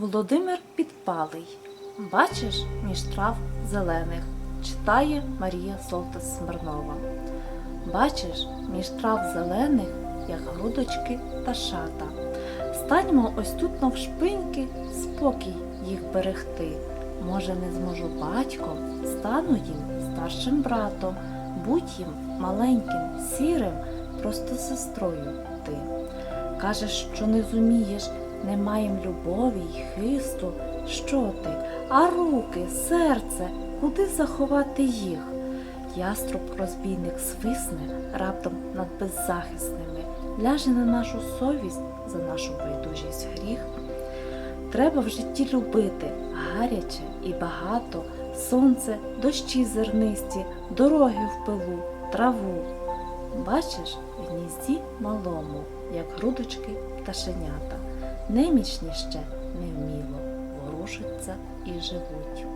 Володимир Підпалий. Бачиш між трав зелених, читає Марія Солтас Смирнова. Бачиш між трав зелених, як грудочки та шата. Станьмо ось тут навшпиньки, спокій їх берегти. Може, не зможу батьком, стану їм старшим братом, будь їм маленьким, сірим, просто сестрою ти. Кажеш, що не зумієш, не маєм любові й хисту. Що ти? А руки, серце, куди заховати їх? Яструб розбійник свисне раптом над беззахисними, ляже на нашу совість за нашу байдужість гріх. Треба в житті любити гаряче і багато, сонце, дощі зернисті, дороги в пилу, траву. Бачиш, в гнізді малому, як грудочки пташенята, немічні ще невміло ворушаться і живуть.